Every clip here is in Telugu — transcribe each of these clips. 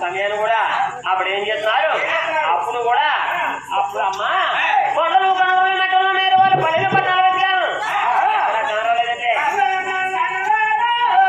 సమయాన్ని కూడా అప్పుడు ఏం చేస్తున్నారు? అప్పుడు కూడా అప్పుడు అమ్మ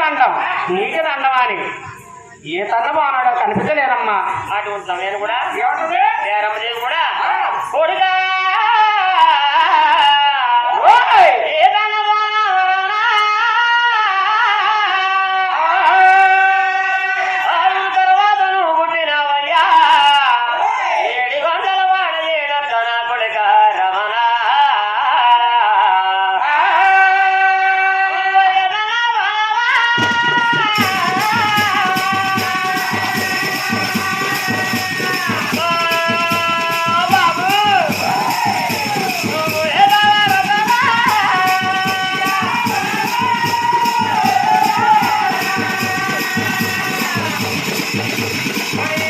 పెళ్ళికి దండం నీకు దండం అని. ఏ తన్న బాగున్నాడో కనిపించలేదమ్మా. అటువంటి సమయాన్ని కూడా ఏమంటుంది? పేరమ్మదేవి కూడా. కొడుకా అలా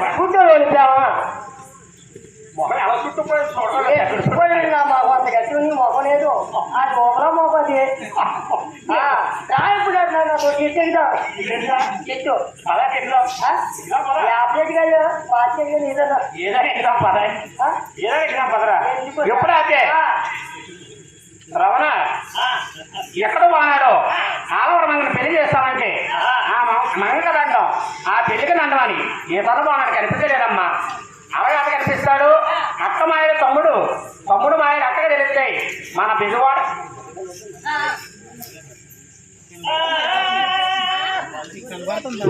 వదిలిపావా మొహం ఎలా చుట్టుపోయి చూడలేదు పోయినా మా కొంత గట్టి ఉంది మొహం లేదు ఆ మొహంలో మొహది ఇప్పుడు నాకు చెట్టు చెట్టు అలా తిన్నాం యాప్లెట్ కాదు బాస్కెట్ కాదు ఇదన్నా ఏదైనా ఇద్దాం పద. ఏదైనా పదరా. ఎప్పుడు అదే రమణ ఎక్కడ బాగున్నాడు ఆలవరం పెళ్ళి చేస్తామంటే అని ఏ తల బాగున్నాడు కనిపించలేదమ్మా అలాగే కనిపిస్తాడు. అక్క మాయ తమ్ముడు. తమ్ముడు మాయ అక్కగా తెలుస్తాయి మన బిజువాడ. కనబడుతుందా?